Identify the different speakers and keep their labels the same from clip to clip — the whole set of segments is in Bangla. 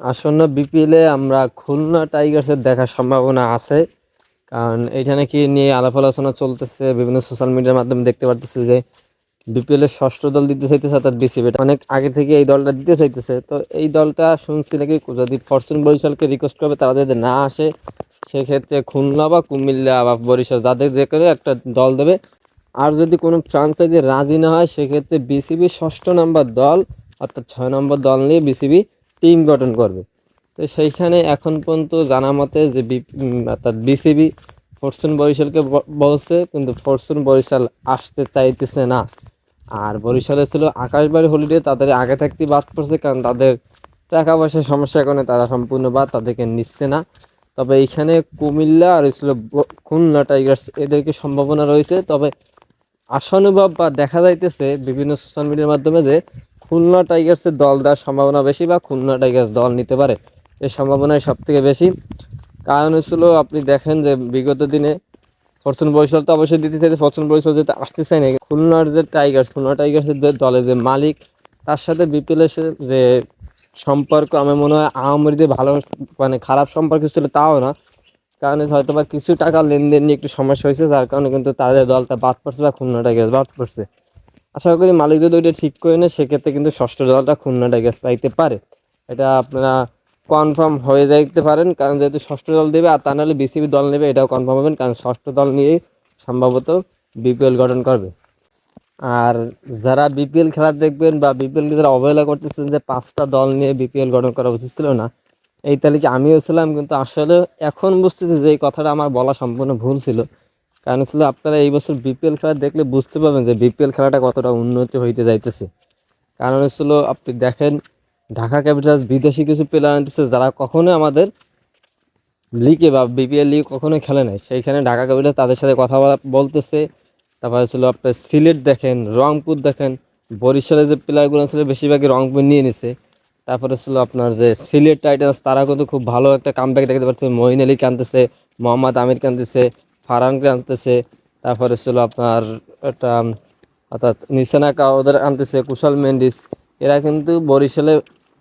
Speaker 1: আসন্ন বিপিএলে আমরা খুলনা টাইগার্সের দেখার সম্ভাবনা আছে। কারণ এইখানে কি নিয়ে আলাপ আলোচনা চলতেছে, বিভিন্ন সোশ্যাল মিডিয়ার মাধ্যমে দেখতে পারতেছি যে বিপিএল এর ষষ্ঠ দল দিতে চাইতেছে অর্থাৎ বিসিবি অনেক আগে থেকে এই দলটা দিতে চাইতেছে। তো এই দলটা শুনছি নাকি যদি ফরচুন বরিশালকে রিকোয়েস্ট করবে, তারা যদি না আসে, সেক্ষেত্রে খুলনা বা কুমিল্লা বা বরিশাল যাদের যে কোনো একটা দল দেবে। আর যদি কোনো ফ্রাঞ্চাইজি রাজি না হয়, সেক্ষেত্রে বিসিবি ষষ্ঠ নম্বর দল, অর্থাৎ ছয় নম্বর দল নিয়ে বিসিবি টিম গঠন করবে। তো সেইখানে এখন পর্যন্ত জানা মতে যে অর্থাৎ বিসিবি ফরচুন বরিশালকে বলছে, কিন্তু ফরচুন বরিশাল আসতে চাইতেছে না। আর বরিশালে ছিল আকাশবাড়ি হলিডে তাদের আগে থাকতেই বাদ পড়ছে, কারণ তাদের টাকা পয়সার সমস্যার কারণে তারা সম্পূর্ণ বাদ, তাদেরকে নিচ্ছে না। তবে এইখানে কুমিল্লা আর ছিল খুলনা টাইগার্স, এদেরকে সম্ভাবনা রয়েছে। তবে আশানুভব বা দেখা যাইতেছে বিভিন্ন সোশ্যাল মিডিয়ার মাধ্যমে যে খুলনা টাইগার্সের দল দেওয়ার সম্ভাবনা বেশি বা খুলনা টাইগার্স দল নিতে পারে এই সম্ভাবনাই সব থেকে বেশি। কারণ হচ্ছিল, আপনি দেখেন যে বিগত দিনে ফরচুন বরিশাল তো অবশ্যই দিতে চাইছে, ফরচুন বরিশাল যেতে আসতে চাই না। খুলনার যে টাইগার্স খুলনা টাইগার্সের যে দলের যে মালিক, তার সাথে বিপিএলের যে সম্পর্ক, আমার মনে হয় আওয়ামী যে ভালো মানে খারাপ সম্পর্ক ছিল তাও না। কারণে হয়তো বা কিছু টাকা লেনদেন নিয়ে একটু সমস্যা হয়েছে, যার কারণে কিন্তু তাদের দলটা বাদ পড়ছে বা খুলনা টাইগার্স বাদ পড়ছে। আশা করি মালিক যদি ওইটা ঠিক করে নেয়, সেক্ষেত্রে কিন্তু ষষ্ঠ দলটা খুলনা টাইগার্স পাইতে পারে। এটা আপনারা কনফার্ম হয়ে যাইতে পারেন, কারণ যেহেতু ষষ্ঠ দল দেবে, আর তা নাহলে বিসিবি দল নেবে, এটাও কনফার্ম হবেন কারণ ষষ্ঠ দল নিয়েই সম্ভবত বিপিএল গঠন করবে। আর যারা বিপিএল খেলা দেখবেন বা বিপিএলকে যারা অবহেলা করতেছেন যে পাঁচটা দল নিয়ে বিপিএল গঠন করা উচিত ছিল না, এই তালিকা আমিও ছিলাম, কিন্তু আসলে এখন বুঝতেছি যে এই কথাটা আমার বলা সম্পূর্ণ ভুল ছিল। কারণ আসলে আপনারা এই বছর বিপিএল খেলা দেখলে বুঝতে পারবেন যে বিপিএল খেলাটা কতটা উন্নতি হইতে যাইতেছে। কারণ হচ্ছিল আপনি দেখেন, ঢাকা ক্যাপিটালস বিদেশি কিছু প্লেয়ার আনতেছে যারা কখনোই আমাদের লিগে বা বিপিএল লিগ কখনোই খেলে নাই। সেইখানে ঢাকা ক্যাপিটালস তাদের সাথে কথা বলা- বলতেছে। তারপরে ছিল আপনার সিলেট দেখেন, রংপুর দেখেন বরিশালে যে প্লেয়ারগুলো ছিল বেশিরভাগই রংপুর নিয়ে নিছে। তারপরে ছিল আপনার যে সিলেট টাইটান্স তারা কিন্তু খুব ভালো একটা কামব্যাক দেখতে পাচ্ছে। মঈন আলী কানতেছে মোহাম্মদ আমির কানতেছে ফারহানকে আনতেছে, তারপরে ছিল আপনার একটা, অর্থাৎ নিশানাকা ওদের আনতেছে কুশল মেন্ডিস। এরা কিন্তু বরিশালে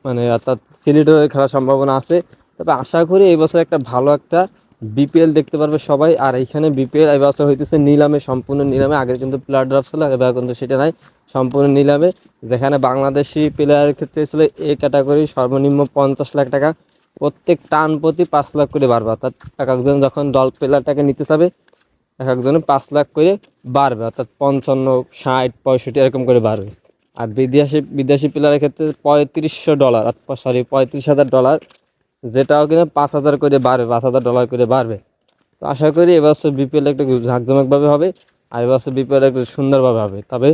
Speaker 1: মানে অর্থাৎ সিলেটের খেলার সম্ভাবনা আছে। তবে আশা করি এই বছর একটা ভালো একটা বিপিএল দেখতে পারবে সবাই। আর এইখানে বিপিএল এই বছর হইতেছে নিলামে, সম্পূর্ণ নিলামে। আগে কিন্তু প্লেয়ার ড্রপ ছিল, এবার কিন্তু সেটা নাই। সম্পূর্ণ নিলামে, যেখানে বাংলাদেশি প্লেয়ারের ক্ষেত্রে ছিল এ ক্যাটাগরি সর্বনিম্ন পঞ্চাশ লাখ টাকা। প্রত্যেক টান প্রতি পাঁচ লাখ করে বাড়বে। অর্থাৎ এক একজন যখন দল প্লেয়ারটাকে নিতে চাবে, এক একজনে পাঁচ লাখ করে বাড়বে। অর্থাৎ পঞ্চান্ন, ষাট, পঁয়ষট্টি এরকম করে বাড়বে। আর বিদেশি বিদেশি প্লেয়ারের ক্ষেত্রে পঁয়ত্রিশশো ডলার সরি পঁয়ত্রিশ হাজার ডলার যেটাও কিনা পাঁচ হাজার করে বাড়বে, পাঁচ হাজার ডলার করে বাড়বে। তো আশা করি এবছর বিপিএল একটু ঝাঁকজমকভাবে হবে, আর এবছর বিপিএল একটু সুন্দরভাবে হবে। তবে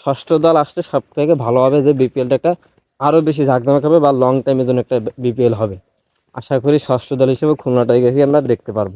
Speaker 1: ষষ্ঠ দল আসলে সব থেকে ভালো হবে যে বিপিএলটা একটা আরও বেশি ঝাঁকজমক হবে বা লং টাইমের জন্য একটা বিপিএল হবে। আশা করি ষষ্ঠ দল হিসেবে খুলনা টাইগারকে আমরা দেখতে পারব।